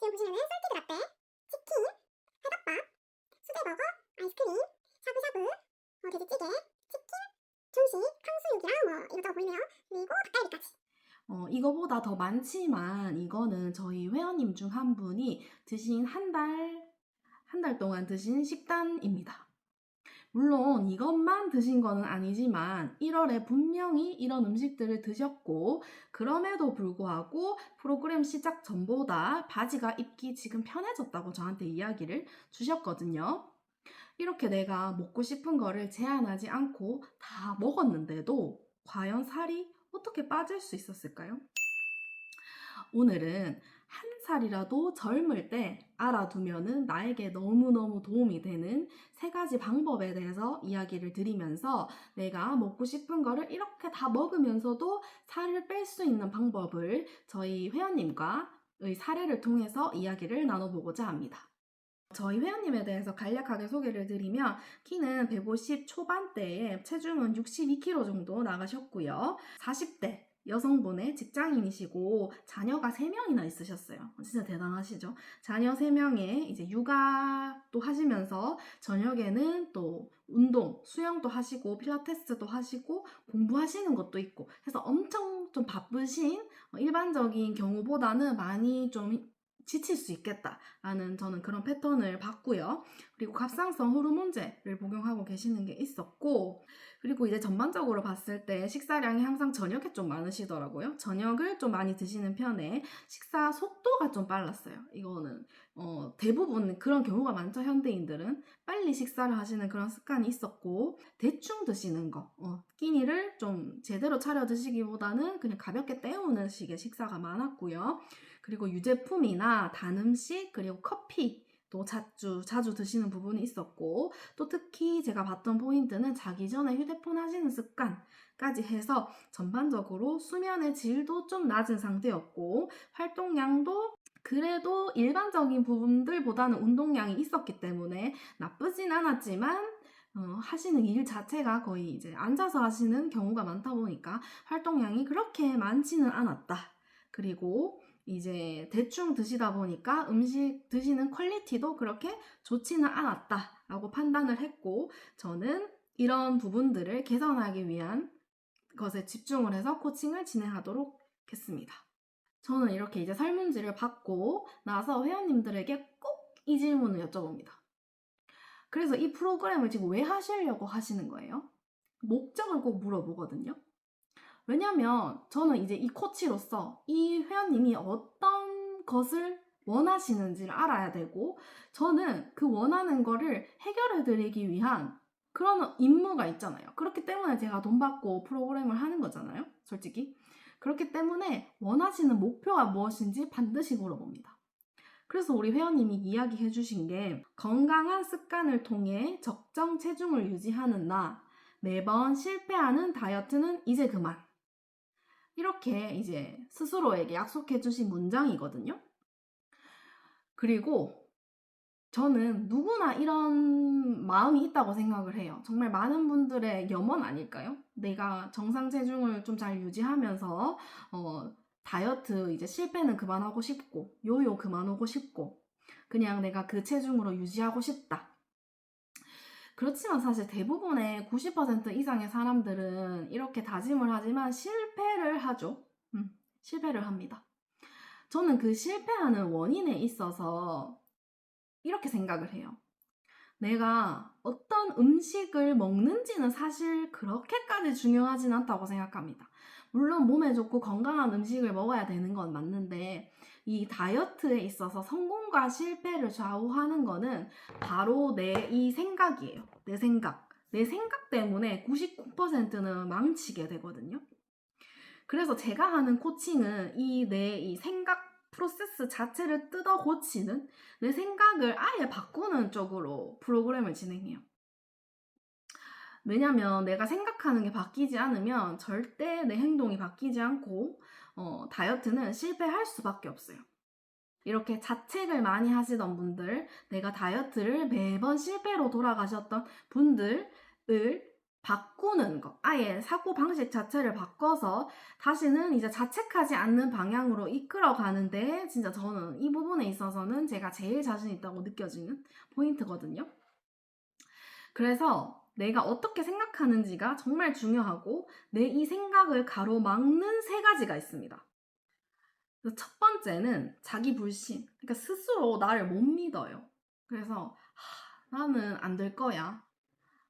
지금 보시면은 썰티드 라떼, 치킨, 회덮밥, 수제버거, 아이스크림, 샤브샤브, 어, 돼지찌개, 치킨, 중식, 탕수육이랑 뭐 이것저것 보이네요. 그리고 닭갈비까지. 어, 이거보다 더 많지만 이거는 저희 회원님 중 한 분이 드신 한 달, 한 달 동안 드신 식단입니다. 물론 이것만 드신 거는 아니지만 1월에 분명히 이런 음식들을 드셨고 그럼에도 불구하고 프로그램 시작 전보다 바지가 입기 지금 편해졌다고 저한테 이야기를 주셨거든요. 이렇게 내가 먹고 싶은 거를 제한하지 않고 다 먹었는데도 과연 살이 어떻게 빠질 수 있었을까요? 오늘은 한 살이라도 젊을 때 알아두면은 나에게 너무너무 도움이 되는 세 가지 방법에 대해서 이야기를 드리면서 내가 먹고 싶은 거를 이렇게 다 먹으면서도 살을 뺄 수 있는 방법을 저희 회원님과 의 사례를 통해서 이야기를 나눠보고자 합니다. 저희 회원님에 대해서 간략하게 소개를 드리면 키는 150 초반대에 체중은 62kg 정도 나가셨고요. 40대 여성분의 직장인이시고 자녀가 3명이나 있으셨어요. 진짜 대단하시죠? 자녀 3명에 이제 육아도 하시면서 저녁에는 또 운동, 수영도 하시고 필라테스도 하시고 공부하시는 것도 있고 해서 엄청 좀 바쁘신 어, 일반적인 경우보다는 많이 좀 지칠 수 있겠다라는 저는 그런 패턴을 봤고요. 그리고 갑상선 호르몬제를 복용하고 계시는 게 있었고, 그리고 이제 전반적으로 봤을 때 식사량이 항상 저녁에 좀 많으시더라고요. 저녁을 좀 많이 드시는 편에 식사 속도가 좀 빨랐어요. 이거는 어, 대부분 그런 경우가 많죠. 현대인들은 빨리 식사를 하시는 그런 습관이 있었고 대충 드시는 거, 어, 끼니를 좀 제대로 차려 드시기보다는 그냥 가볍게 때우는 식의 식사가 많았고요. 그리고 유제품이나 단 음식 그리고 커피 또 자주 자주 드시는 부분이 있었고 또 특히 제가 봤던 포인트는 자기 전에 휴대폰 하시는 습관까지 해서 전반적으로 수면의 질도 좀 낮은 상태였고 활동량도 그래도 일반적인 부분들보다는 운동량이 있었기 때문에 나쁘진 않았지만 어, 하시는 일 자체가 거의 이제 앉아서 하시는 경우가 많다 보니까 활동량이 그렇게 많지는 않았다. 그리고 이제 대충 드시다 보니까 음식 드시는 퀄리티도 그렇게 좋지는 않았다라고 판단을 했고 저는 이런 부분들을 개선하기 위한 것에 집중을 해서 코칭을 진행하도록 했습니다. 저는 이렇게 이제 설문지를 받고 나서 회원님들에게 꼭 이 질문을 여쭤봅니다. 그래서 이 프로그램을 지금 왜 하시려고 하시는 거예요? 목적을 꼭 물어보거든요. 왜냐면 저는 이제 이 코치로서 이 회원님이 어떤 것을 원하시는지를 알아야 되고 저는 그 원하는 거를 해결해 드리기 위한 그런 임무가 있잖아요. 그렇기 때문에 제가 돈 받고 프로그램을 하는 거잖아요. 솔직히. 그렇기 때문에 원하시는 목표가 무엇인지 반드시 물어봅니다. 그래서 우리 회원님이 이야기해 주신 게 건강한 습관을 통해 적정 체중을 유지하는 나 매번 실패하는 다이어트는 이제 그만. 이렇게 이제 스스로에게 약속해 주신 문장이거든요. 그리고 저는 누구나 이런 마음이 있다고 생각을 해요. 정말 많은 분들의 염원 아닐까요? 내가 정상 체중을 좀 잘 유지하면서 어, 다이어트 이제 실패는 그만하고 싶고 요요 그만하고 싶고 그냥 내가 그 체중으로 유지하고 싶다. 그렇지만 사실 대부분의 90% 이상의 사람들은 이렇게 다짐을 하지만 실패를 하죠. 음, 실패를 합니다. 저는 그 실패하는 원인에 있어서 이렇게 생각을 해요. 내가 어떤 음식을 먹는지는 사실 그렇게까지 중요하진 않다고 생각합니다. 물론 몸에 좋고 건강한 음식을 먹어야 되는 건 맞는데 이 다이어트에 있어서 성공과 실패를 좌우하는 거는 바로 내 이 생각이에요. 내 생각. 내 생각 때문에 99%는 망치게 되거든요. 그래서 제가 하는 코칭은 이 내이 생각 프로세스 자체를 뜯어 고치는 내 생각을 아예 바꾸는 쪽으로 프로그램을 진행해요. 왜냐면 내가 생각하는 게 바뀌지 않으면 절대 내 행동이 바뀌지 않고 어, 다이어트는 실패할 수밖에 없어요. 이렇게 자책을 많이 하시던 분들, 내가 다이어트를 매번 실패로 돌아가셨던 분들을 바꾸는 거. 아예 사고 방식 자체를 바꿔서 다시는 이제 자책하지 않는 방향으로 이끌어 가는데 진짜 저는 이 부분에 있어서는 제가 제일 자신 있다고 느껴지는 포인트거든요. 그래서 내가 어떻게 생각하는지가 정말 중요하고 내 이 생각을 가로막는 세 가지가 있습니다. 첫 번째는 자기 불신. 그러니까 스스로 나를 못 믿어요. 그래서 하, 나는 안 될 거야.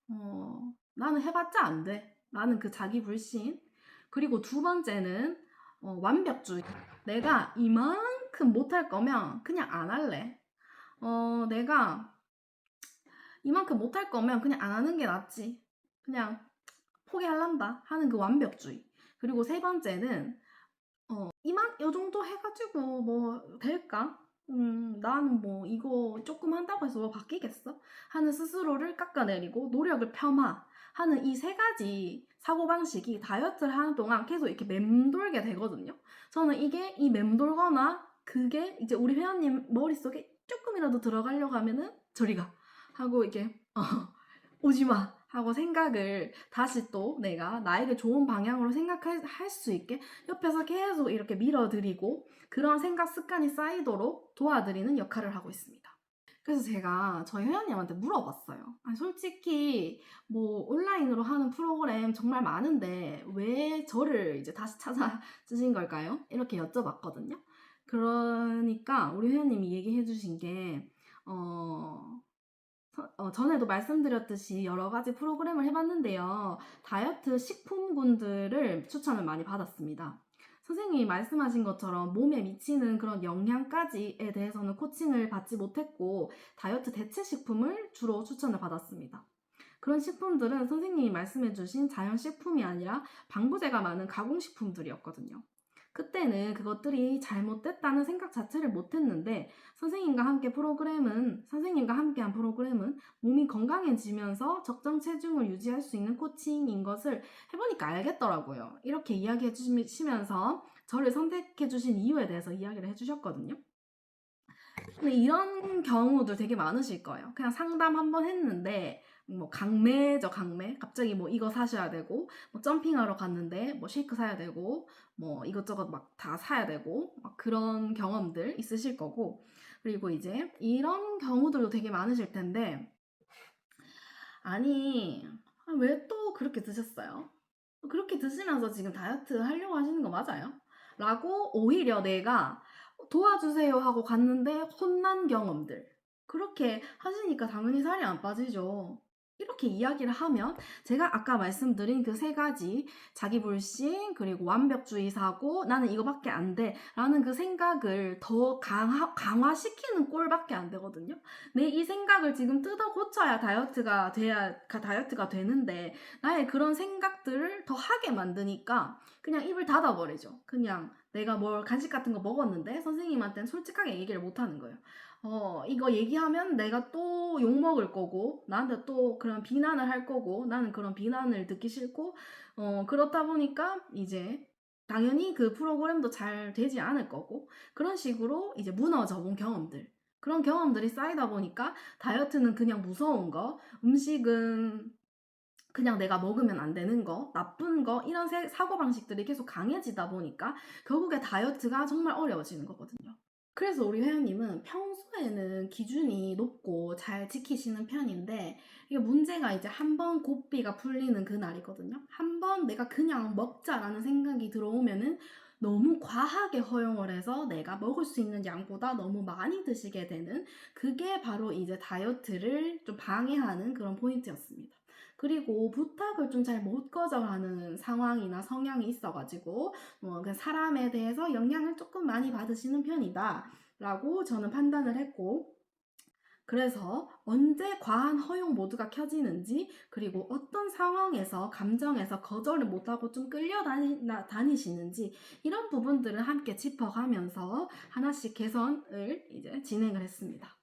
어, 나는 해봤자 안 돼. 나는 그 자기 불신. 그리고 두 번째는 어, 완벽주의. 내가 이만큼 못할 거면 그냥 안 할래. 어, 내가 이만큼 못할 거면 그냥 안 하는 게 낫지. 그냥 포기할란다 하는 그 완벽주의. 그리고 세 번째는 어, 이만 요 정도 해가지고 뭐 될까? 음, 나는 뭐 이거 조금 한다고 해서 뭐 바뀌겠어? 하는 스스로를 깎아내리고 노력을 폄하 하는 이 세 가지 사고방식이 다이어트를 하는 동안 계속 이렇게 맴돌게 되거든요. 저는 이게 이 맴돌거나 그게 이제 우리 회원님 머릿속에 조금이라도 들어가려고 하면은 저리 가 하고 이게 어, 오지 마 하고 생각을 다시 또 내가 나에게 좋은 방향으로 생각할 수 있게 옆에서 계속 이렇게 밀어드리고 그런 생각 습관이 쌓이도록 도와드리는 역할을 하고 있습니다. 그래서 제가 저희 회원님한테 물어봤어요. 아니, 솔직히 뭐 온라인으로 하는 프로그램 정말 많은데 왜 저를 이제 다시 찾아주신 걸까요? 이렇게 여쭤봤거든요. 그러니까 우리 회원님이 얘기해 주신 게 어, 어, 전에도 말씀드렸듯이 여러 가지 프로그램을 해봤는데요. 다이어트 식품군들을 추천을 많이 받았습니다. 선생님이 말씀하신 것처럼 몸에 미치는 그런 영향까지에 대해서는 코칭을 받지 못했고, 다이어트 대체 식품을 주로 추천을 받았습니다. 그런 식품들은 선생님이 말씀해주신 자연식품이 아니라 방부제가 많은 가공식품들이었거든요. 그때는 그것들이 잘못됐다는 생각 자체를 못했는데 선생님과 함께 프로그램은 선생님과 함께한 프로그램은 몸이 건강해지면서 적정 체중을 유지할 수 있는 코칭인 것을 해보니까 알겠더라고요. 이렇게 이야기해 주시면서 저를 선택해 주신 이유에 대해서 이야기를 해주셨거든요. 근데 이런 경우도 되게 많으실 거예요. 그냥 상담 한 번 했는데 뭐 강매죠 강매 갑자기 뭐 이거 사셔야 되고 뭐 점핑하러 갔는데 뭐 쉐이크 사야 되고 뭐 이것저것 막 다 사야 되고 막 그런 경험들 있으실 거고 그리고 이제 이런 경우들도 되게 많으실 텐데 아니 왜 또 그렇게 드셨어요? 그렇게 드시면서 지금 다이어트 하려고 하시는 거 맞아요? 라고 오히려 내가 도와주세요 하고 갔는데 혼난 경험들 그렇게 하시니까 당연히 살이 안 빠지죠. 이렇게 이야기를 하면 제가 아까 말씀드린 그 세 가지 자기 불신 그리고 완벽주의 사고 나는 이거밖에 안 돼 라는 그 생각을 더 강화, 강화시키는 꼴밖에 안 되거든요. 내 이 생각을 지금 뜯어 고쳐야 다이어트가 돼야 다이어트가 되는데 나의 그런 생각들을 더 하게 만드니까 그냥 입을 닫아 버리죠. 그냥 내가 뭘 간식 같은 거 먹었는데 선생님한테는 솔직하게 얘기를 못 하는 거예요 어, 이거 얘기하면 내가 또 욕먹을 거고, 나한테 또 그런 비난을 할 거고, 나는 그런 비난을 듣기 싫고, 어, 그렇다 보니까 이제 당연히 그 프로그램도 잘 되지 않을 거고, 그런 식으로 이제 무너져 본 경험들. 그런 경험들이 쌓이다 보니까 다이어트는 그냥 무서운 거, 음식은 그냥 내가 먹으면 안 되는 거, 나쁜 거, 이런 사고방식들이 계속 강해지다 보니까 결국에 다이어트가 정말 어려워지는 거거든요. 그래서 우리 회원님은 평소에는 기준이 높고 잘 지키시는 편인데 이게 문제가 이제 한 번 고삐가 풀리는 그날이거든요. 한 번 내가 그냥 먹자라는 생각이 들어오면은 너무 과하게 허용을 해서 내가 먹을 수 있는 양보다 너무 많이 드시게 되는 그게 바로 이제 다이어트를 좀 방해하는 그런 포인트였습니다. 그리고 부탁을 좀 잘 못 거절하는 상황이나 성향이 있어가지고 뭐 사람에 대해서 영향을 조금 많이 받으시는 편이다 라고 저는 판단을 했고 그래서 언제 과한 허용 모드가 켜지는지 그리고 어떤 상황에서 감정에서 거절을 못하고 좀 끌려다니시는지 이런 부분들을 함께 짚어가면서 하나씩 개선을 이제 진행을 했습니다.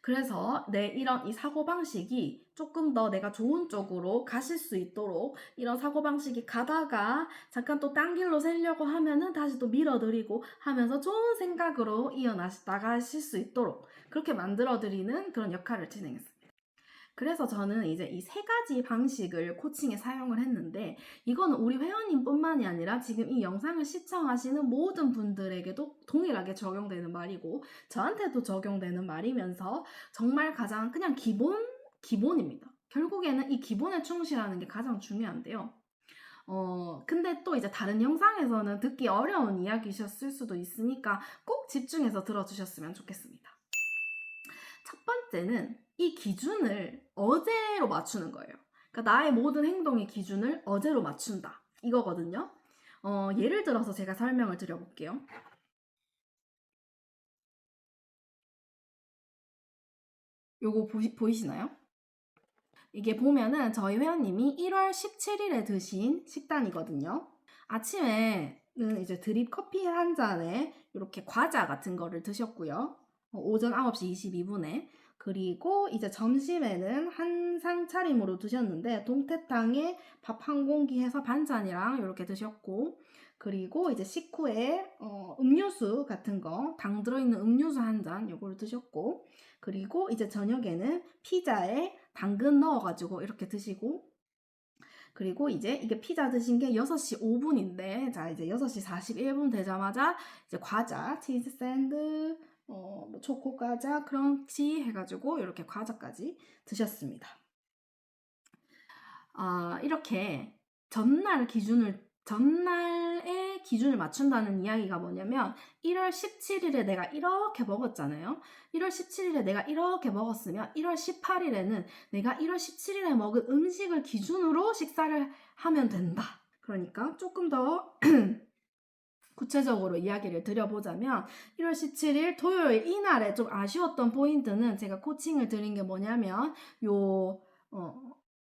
그래서 내 이런 이 사고방식이 조금 더 내가 좋은 쪽으로 가실 수 있도록 이런 사고방식이 가다가 잠깐 또 딴 길로 새려고 하면은 다시 또 밀어드리고 하면서 좋은 생각으로 이어나가실 수 있도록 그렇게 만들어드리는 그런 역할을 진행했습니다. 그래서 저는 이제 이 세 가지 방식을 코칭에 사용을 했는데 이거는 우리 회원님뿐만이 아니라 지금 이 영상을 시청하시는 모든 분들에게도 동일하게 적용되는 말이고 저한테도 적용되는 말이면서 정말 가장 그냥 기본 기본입니다. 결국에는 이 기본에 충실하는 게 가장 중요한데요. 어, 근데 또 이제 다른 영상에서는 듣기 어려운 이야기셨을 수도 있으니까 꼭 집중해서 들어주셨으면 좋겠습니다. 첫 번째는 이 기준을 어제로 맞추는 거예요. 그러니까 나의 모든 행동의 기준을 어제로 맞춘다. 이거거든요. 어, 예를 들어서 제가 설명을 드려볼게요. 요거 보시, 보이시나요? 이게 보면은 저희 회원님이 1월 17일에 드신 식단이거든요. 아침에는 이제 드립 커피 한 잔에 이렇게 과자 같은 거를 드셨고요. 어, 오전 9시 22분에. 그리고 이제 점심에는 한상 차림으로 드셨는데 동태탕에 밥 한 공기 해서 반찬이랑 이렇게 드셨고 그리고 이제 식후에 어, 음료수 같은 거, 당 들어있는 음료수 한 잔 요거를 드셨고 그리고 이제 저녁에는 피자에 당근 넣어가지고 이렇게 드시고 그리고 이제 이게 피자 드신 게 6시 5분인데 자 이제 6시 41분 되자마자 이제 과자, 치즈 샌드, 어, 뭐 초코 과자, 크런치 해가지고 이렇게 과자까지 드셨습니다. 아 이렇게 전날 기준을 전날의 기준을 맞춘다는 이야기가 뭐냐면 1월 17일에 내가 이렇게 먹었잖아요. 1월 17일에 내가 이렇게 먹었으면 1월 18일에는 내가 1월 17일에 먹은 음식을 기준으로 식사를 하면 된다. 그러니까 조금 더 구체적으로 이야기를 드려보자면 1월 17일 토요일 이날에 좀 아쉬웠던 포인트는 제가 코칭을 드린 게 뭐냐면 요 어,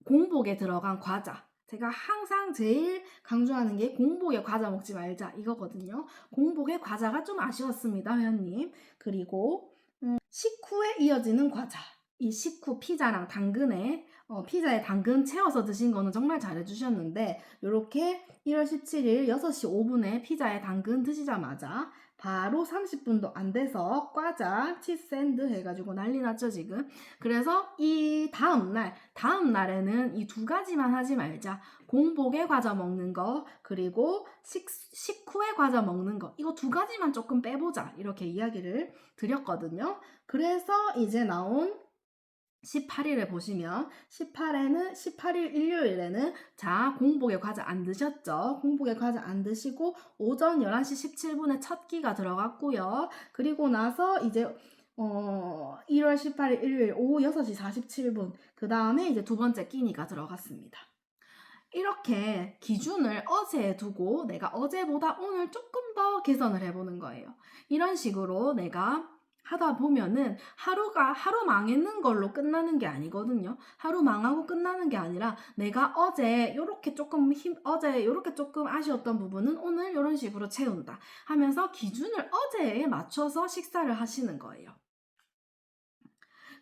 공복에 들어간 과자 제가 항상 제일 강조하는 게 공복에 과자 먹지 말자 이거거든요. 공복에 과자가 좀 아쉬웠습니다, 회원님. 그리고 음, 식후에 이어지는 과자. 이 식후 피자랑 당근에 어, 피자에 당근 채워서 드신 거는 정말 잘해주셨는데 이렇게 1월 17일 6시 5분에 피자에 당근 드시자마자 바로 30분도 안 돼서 과자, 치샌드 해가지고 난리 났죠, 지금. 그래서 이 다음 날, 다음 날에는 이 두 가지만 하지 말자. 공복에 과자 먹는 거, 그리고 식, 식후에 과자 먹는 거. 이거 두 가지만 조금 빼보자. 이렇게 이야기를 드렸거든요. 그래서 이제 나온 18일에 보시면 18에는 18일 일요일에는 자 공복에 과자 안 드셨죠? 공복에 과자 안 드시고 오전 11시 17분에 첫 끼가 들어갔고요. 그리고 나서 이제 어 1월 18일 일요일 오후 6시 47분 그 다음에 이제 두 번째 끼니가 들어갔습니다. 이렇게 기준을 어제에 두고 내가 어제보다 오늘 조금 더 개선을 해보는 거예요. 이런 식으로 내가 하다 보면은 하루가 하루 망했는 걸로 끝나는 게 아니거든요. 하루 망하고 끝나는 게 아니라 내가 어제 요렇게 조금 힘 어제 요렇게 조금 아쉬웠던 부분은 오늘 요런 식으로 채운다 하면서 기준을 어제에 맞춰서 식사를 하시는 거예요.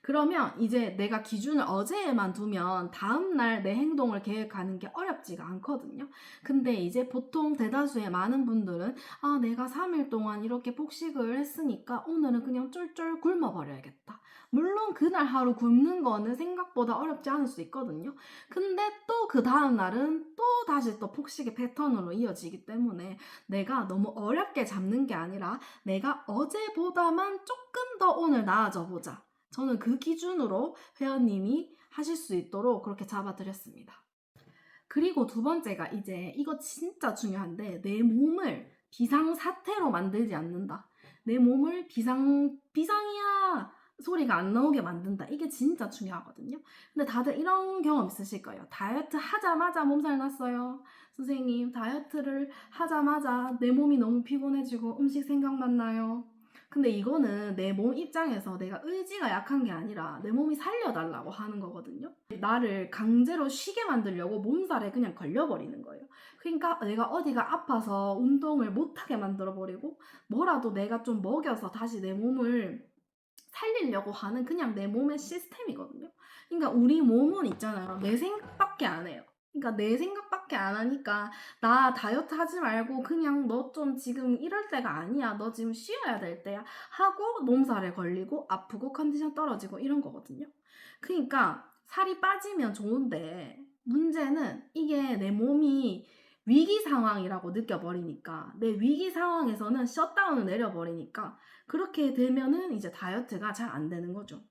그러면 이제 내가 기준을 어제에만 두면 다음날 내 행동을 계획하는 게 어렵지가 않거든요. 근데 이제 보통 대다수의 많은 분들은 아, 내가 3일 동안 이렇게 폭식을 했으니까 오늘은 그냥 쫄쫄 굶어버려야겠다. 물론 그날 하루 굶는 거는 생각보다 어렵지 않을 수 있거든요. 근데 또 그 다음날은 또 다시 또 폭식의 패턴으로 이어지기 때문에 내가 너무 어렵게 잡는 게 아니라 내가 어제보다만 조금 더 오늘 나아져 보자. 저는 그 기준으로 회원님이 하실 수 있도록 그렇게 잡아드렸습니다. 그리고 두 번째가 이제 이거 진짜 중요한데 내 몸을 비상사태로 만들지 않는다. 내 몸을 비상, 비상이야! 소리가 안 나오게 만든다. 이게 진짜 중요하거든요. 근데 다들 이런 경험 있으실 거예요. 다이어트 하자마자 몸살 났어요. 선생님, 다이어트를 하자마자 내 몸이 너무 피곤해지고 음식 생각만 나요. 근데 이거는 내 몸 입장에서 내가 의지가 약한 게 아니라 내 몸이 살려달라고 하는 거거든요. 나를 강제로 쉬게 만들려고 몸살에 그냥 걸려버리는 거예요. 그러니까 내가 어디가 아파서 운동을 못하게 만들어버리고 뭐라도 내가 좀 먹여서 다시 내 몸을 살리려고 하는 그냥 내 몸의 시스템이거든요. 그러니까 우리 몸은 있잖아요. 내 생각밖에 안 해요. 그러니까 내 생각밖에 안 하니까 나 다이어트 하지 말고 그냥 너 좀 지금 이럴 때가 아니야. 너 지금 쉬어야 될 때야. 하고 몸살에 걸리고 아프고 컨디션 떨어지고 이런 거거든요. 그러니까 살이 빠지면 좋은데 문제는 이게 내 몸이 위기 상황이라고 느껴버리니까 내 위기 상황에서는 셧다운을 내려버리니까 그렇게 되면은 이제 다이어트가 잘 안 되는 거죠.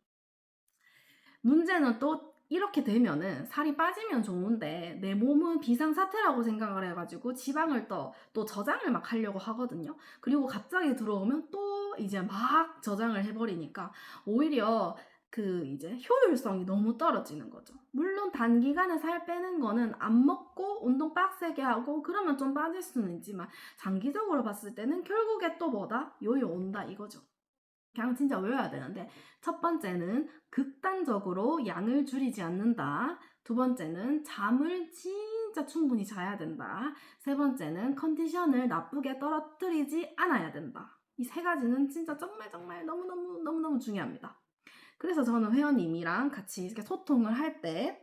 문제는 또 이렇게 되면은 살이 빠지면 좋은데 내 몸은 비상사태라고 생각을 해가지고 지방을 또, 또 저장을 막 하려고 하거든요. 그리고 갑자기 들어오면 또 이제 막 저장을 해버리니까 오히려 그 이제 효율성이 너무 떨어지는 거죠. 물론 단기간에 살 빼는 거는 안 먹고 운동 빡세게 하고 그러면 좀 빠질 수는 있지만 장기적으로 봤을 때는 결국에 또 뭐다? 요요 온다 이거죠. 그냥 진짜 외워야 되는데 첫 번째는 극단적으로 양을 줄이지 않는다. 두 번째는 잠을 진짜 충분히 자야 된다. 세 번째는 컨디션을 나쁘게 떨어뜨리지 않아야 된다. 이 세 가지는 진짜 정말 정말 너무너무 너무너무 중요합니다. 그래서 저는 회원님이랑 같이 이렇게 소통을 할 때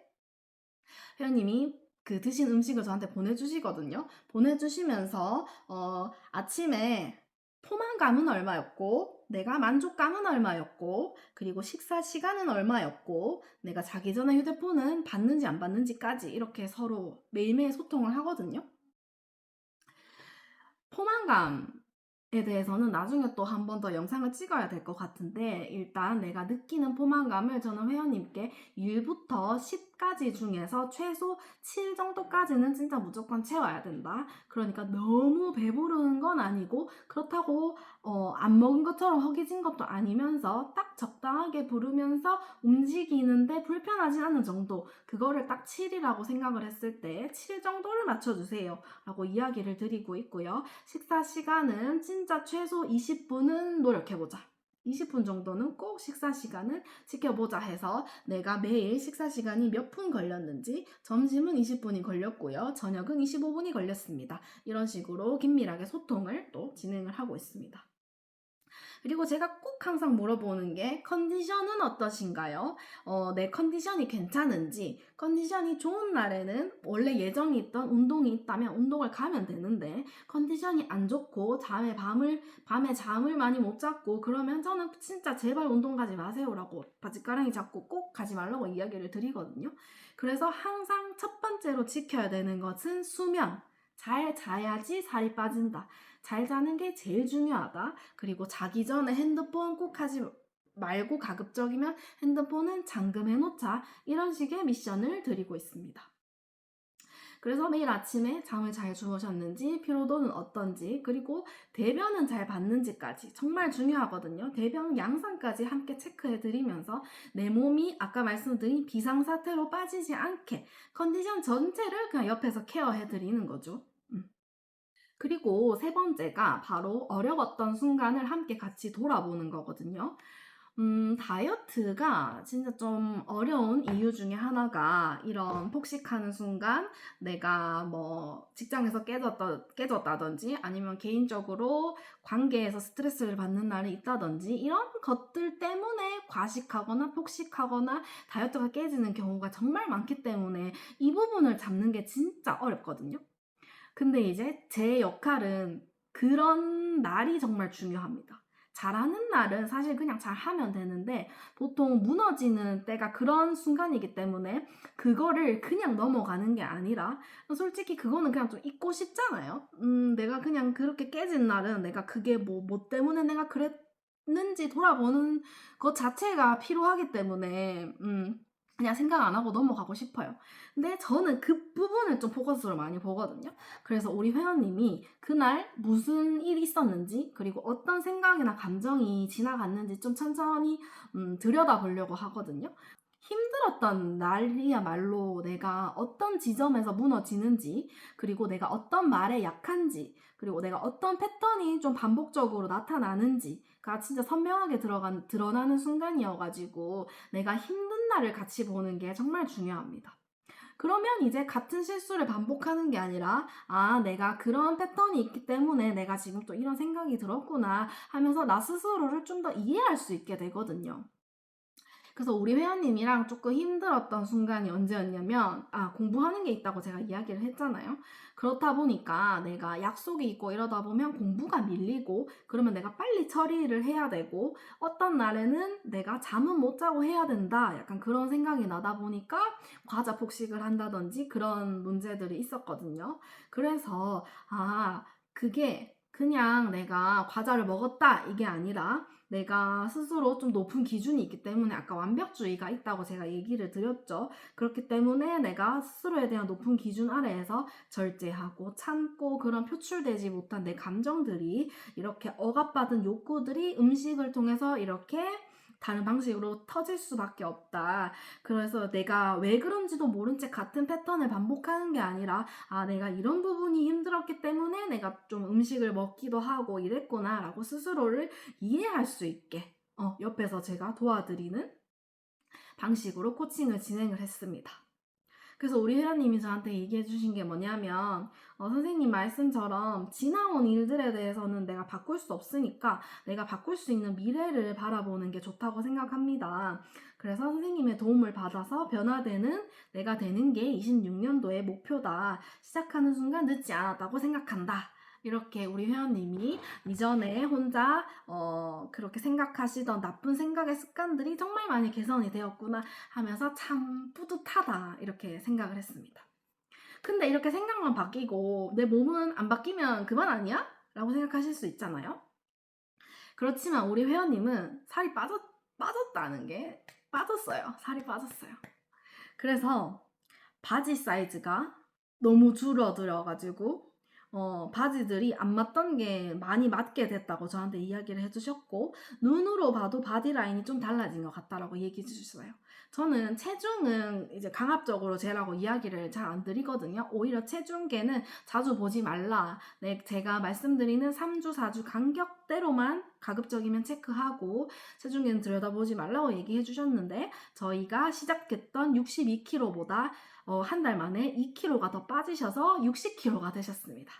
회원님이 그 드신 음식을 저한테 보내주시거든요. 보내주시면서 어, 아침에 포만감은 얼마였고 내가 만족감은 얼마였고 그리고 식사 시간은 얼마였고 내가 자기 전에 휴대폰은 받는지 안 받는지까지 이렇게 서로 매일매일 소통을 하거든요. 포만감에 대해서는 나중에 또 한 번 더 영상을 찍어야 될 것 같은데 일단 내가 느끼는 포만감을 저는 회원님께 1부터 10 까지 중에서 최소 7 정도까지는 진짜 무조건 채워야 된다. 그러니까 너무 배부르는 건 아니고 그렇다고 어, 안 먹은 것처럼 허기진 것도 아니면서 딱 적당하게 부르면서 움직이는데 불편하지 않은 정도 그거를 딱 7이라고 생각을 했을 때 7 정도를 맞춰주세요. 라고 이야기를 드리고 있고요. 식사 시간은 진짜 최소 20분은 노력해보자 20분 정도는 꼭 식사 시간을 지켜보자 해서 내가 매일 식사 시간이 몇 분 걸렸는지 점심은 20분이 걸렸고요. 저녁은 25분이 걸렸습니다. 이런 식으로 긴밀하게 소통을 또 진행을 하고 있습니다 그리고 제가 꼭 항상 물어보는 게 컨디션은 어떠신가요? 어, 내 컨디션이 괜찮은지 컨디션이 좋은 날에는 원래 예정이 있던 운동이 있다면 운동을 가면 되는데 컨디션이 안 좋고 잠에 밤을 밤에 잠을 많이 못 잤고 그러면 저는 진짜 제발 운동 가지 마세요라고 바지가랑이 잡고 꼭 가지 말라고 이야기를 드리거든요. 그래서 항상 첫 번째로 지켜야 되는 것은 수면. 잘 자야지 살이 빠진다. 잘 자는 게 제일 중요하다. 그리고 자기 전에 핸드폰 꼭 하지 말고 가급적이면 핸드폰은 잠금해 놓자. 이런 식의 미션을 드리고 있습니다. 그래서 매일 아침에 잠을 잘 주무셨는지, 피로도는 어떤지, 그리고 대변은 잘 봤는지까지 정말 중요하거든요. 대변 양상까지 함께 체크해 드리면서 내 몸이 아까 말씀드린 비상사태로 빠지지 않게 컨디션 전체를 그냥 옆에서 케어해 드리는 거죠. 음. 그리고 세 번째가 바로 어려웠던 순간을 함께 같이 돌아보는 거거든요. 음, 다이어트가 진짜 좀 어려운 이유 중에 하나가 이런 폭식하는 순간 내가 뭐 직장에서 깨졌다, 깨졌다든지 아니면 개인적으로 관계에서 스트레스를 받는 날이 있다든지 이런 것들 때문에 과식하거나 폭식하거나 다이어트가 깨지는 경우가 정말 많기 때문에 이 부분을 잡는 게 진짜 어렵거든요. 근데 이제 제 역할은 그런 날이 정말 중요합니다. 잘하는 날은 사실 그냥 잘하면 되는데 보통 무너지는 때가 그런 순간이기 때문에 그거를 그냥 넘어가는 게 아니라 솔직히 그거는 그냥 좀 잊고 싶잖아요. 음, 내가 그냥 그렇게 깨진 날은 내가 그게 뭐, 뭐 때문에 내가 그랬는지 돌아보는 것 자체가 필요하기 때문에 음, 그냥 생각 안 하고 넘어가고 싶어요. 근데 저는 그 부분을 좀 포커스를 많이 보거든요. 그래서 우리 회원님이 그날 무슨 일이 있었는지, 그리고 어떤 생각이나 감정이 지나갔는지 좀 천천히 음, 들여다보려고 하거든요. 힘들었던 날이야말로 내가 어떤 지점에서 무너지는지, 그리고 내가 어떤 말에 약한지, 그리고 내가 어떤 패턴이 좀 반복적으로 나타나는지가 진짜 선명하게 들어간, 드러나는 순간이어가지고 내가 힘든 날을 같이 보는 게 정말 중요합니다. 그러면 이제 같은 실수를 반복하는 게 아니라, 아, 내가 그런 패턴이 있기 때문에 내가 지금 또 이런 생각이 들었구나 하면서 나 스스로를 좀 더 이해할 수 있게 되거든요. 그래서 우리 회원님이랑 조금 힘들었던 순간이 언제였냐면, 아, 공부하는 게 있다고 제가 이야기를 했잖아요. 그렇다 보니까 내가 약속이 있고 이러다 보면 공부가 밀리고, 그러면 내가 빨리 처리를 해야 되고, 어떤 날에는 내가 잠은 못 자고 해야 된다. 약간 그런 생각이 나다 보니까 과자 폭식을 한다든지 그런 문제들이 있었거든요. 그래서, 아, 그게 그냥 내가 과자를 먹었다. 이게 아니라, 내가 스스로 좀 높은 기준이 있기 때문에 아까 완벽주의가 있다고 제가 얘기를 드렸죠. 그렇기 때문에 내가 스스로에 대한 높은 기준 아래에서 절제하고 참고 그런 표출되지 못한 내 감정들이 이렇게 억압받은 욕구들이 음식을 통해서 이렇게 다른 방식으로 터질 수밖에 없다. 그래서 내가 왜 그런지도 모른 채 같은 패턴을 반복하는 게 아니라, 아, 내가 이런 부분이 힘들었기 때문에 내가 좀 음식을 먹기도 하고 이랬구나, 라고 스스로를 이해할 수 있게, 어, 옆에서 제가 도와드리는 방식으로 코칭을 진행을 했습니다. 그래서 우리 회원님이 저한테 얘기해 주신 게 뭐냐면, 어, 선생님 말씀처럼 지나온 일들에 대해서는 내가 바꿀 수 없으니까 내가 바꿀 수 있는 미래를 바라보는 게 좋다고 생각합니다. 그래서 선생님의 도움을 받아서 변화되는 내가 되는 게 26년도의 목표다. 시작하는 순간 늦지 않았다고 생각한다. 이렇게 우리 회원님이 이전에 혼자 어, 그렇게 생각하시던 나쁜 생각의 습관들이 정말 많이 개선이 되었구나 하면서 참 뿌듯하다 이렇게 생각을 했습니다. 근데 이렇게 생각만 바뀌고 내 몸은 안 바뀌면 그만 아니야? 라고 생각하실 수 있잖아요. 그렇지만 우리 회원님은 살이 빠졌, 빠졌다는 게 빠졌어요. 살이 빠졌어요. 그래서 바지 사이즈가 너무 줄어들어가지고 어, 바지들이 안 맞던 게 많이 맞게 됐다고 저한테 이야기를 해주셨고, 눈으로 봐도 바디 라인이 좀 달라진 것 같다라고 얘기해 주셨어요. 저는 체중은 이제 강압적으로 재라고 이야기를 잘 안 드리거든요. 오히려 체중계는 자주 보지 말라. 네, 제가 말씀드리는 3주, 4주 간격대로만 가급적이면 체크하고, 체중계는 들여다보지 말라고 얘기해 주셨는데, 저희가 시작했던 62kg보다 어, 한 달 만에 2kg가 더 빠지셔서 60kg가 되셨습니다.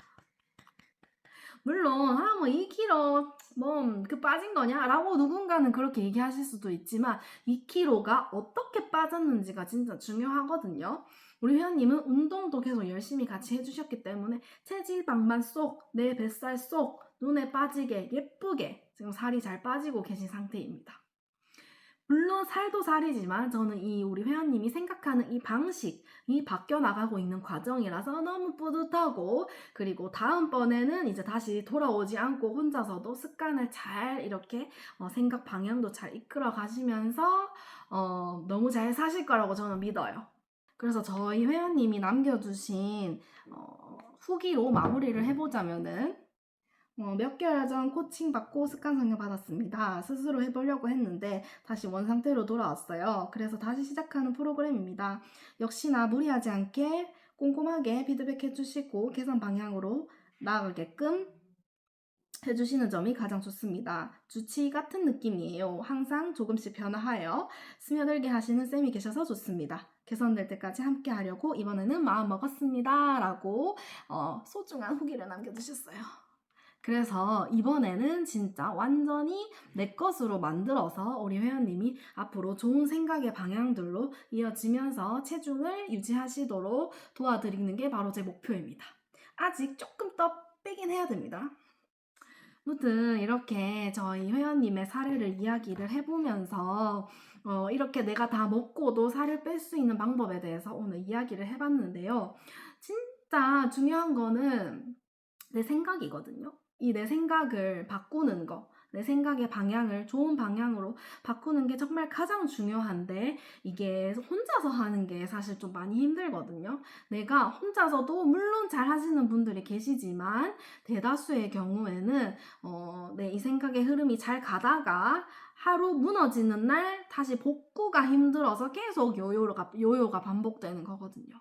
물론, 아, 뭐, 2kg, 뭐, 그 빠진 거냐? 라고 누군가는 그렇게 얘기하실 수도 있지만, 2kg가 어떻게 빠졌는지가 진짜 중요하거든요. 우리 회원님은 운동도 계속 열심히 같이 해주셨기 때문에, 체지방만 쏙, 내 뱃살 쏙, 눈에 빠지게, 예쁘게, 지금 살이 잘 빠지고 계신 상태입니다. 물론 살도 살이지만 저는 이 우리 회원님이 생각하는 이 방식이 바뀌어 나가고 있는 과정이라서 너무 뿌듯하고 그리고 다음번에는 이제 다시 돌아오지 않고 혼자서도 습관을 잘 이렇게 어, 생각 방향도 잘 이끌어 가시면서 어, 너무 잘 사실 거라고 저는 믿어요. 그래서 저희 회원님이 남겨주신 어, 후기로 마무리를 해보자면은 어, 몇 개월 전 코칭 받고 습관 성경 받았습니다. 스스로 해보려고 했는데 다시 원상태로 돌아왔어요. 그래서 다시 시작하는 프로그램입니다. 역시나 무리하지 않게 꼼꼼하게 피드백 해주시고 개선 방향으로 나아가게끔 해주시는 점이 가장 좋습니다. 주치 같은 느낌이에요. 항상 조금씩 변화하여 스며들게 하시는 쌤이 계셔서 좋습니다. 개선될 때까지 함께 하려고 이번에는 마음 먹었습니다. 라고 어, 소중한 후기를 남겨주셨어요. 그래서 이번에는 진짜 완전히 내 것으로 만들어서 우리 회원님이 앞으로 좋은 생각의 방향들로 이어지면서 체중을 유지하시도록 도와드리는 게 바로 제 목표입니다. 아직 조금 더 빼긴 해야 됩니다. 아무튼 이렇게 저희 회원님의 사례를 이야기를 해보면서 어, 이렇게 내가 다 먹고도 살을 뺄 수 있는 방법에 대해서 오늘 이야기를 해봤는데요. 진짜 중요한 거는 내 생각이거든요. 이 내 생각을 바꾸는 거, 내 생각의 방향을 좋은 방향으로 바꾸는 게 정말 가장 중요한데 이게 혼자서 하는 게 사실 좀 많이 힘들거든요. 내가 혼자서도 물론 잘 하시는 분들이 계시지만 대다수의 경우에는 어, 네, 이 생각의 흐름이 잘 가다가 하루 무너지는 날 다시 복구가 힘들어서 계속 요요가, 요요가 반복되는 거거든요.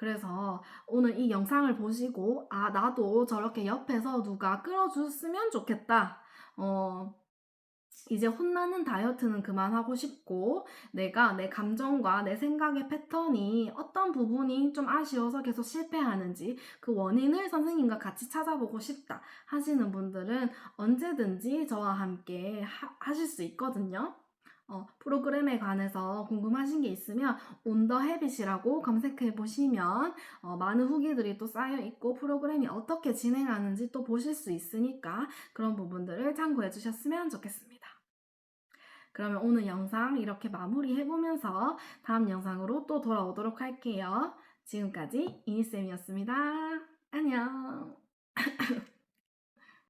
그래서 오늘 이 영상을 보시고, 아, 나도 저렇게 옆에서 누가 끌어줬으면 좋겠다. 어, 이제 혼나는 다이어트는 그만하고 싶고, 내가 내 감정과 내 생각의 패턴이 어떤 부분이 좀 아쉬워서 계속 실패하는지 그 원인을 선생님과 같이 찾아보고 싶다 하시는 분들은 언제든지 저와 함께 하, 하실 수 있거든요. 어, 프로그램에 관해서 궁금하신 게 있으면 온더 헤빗이라고 검색해 보시면 어, 많은 후기들이 또 쌓여 있고 프로그램이 어떻게 진행하는지 또 보실 수 있으니까 그런 부분들을 참고해 주셨으면 좋겠습니다. 그러면 오늘 영상 이렇게 마무리해 보면서 다음 영상으로 또 돌아오도록 할게요. 지금까지 이니쌤이었습니다. 안녕.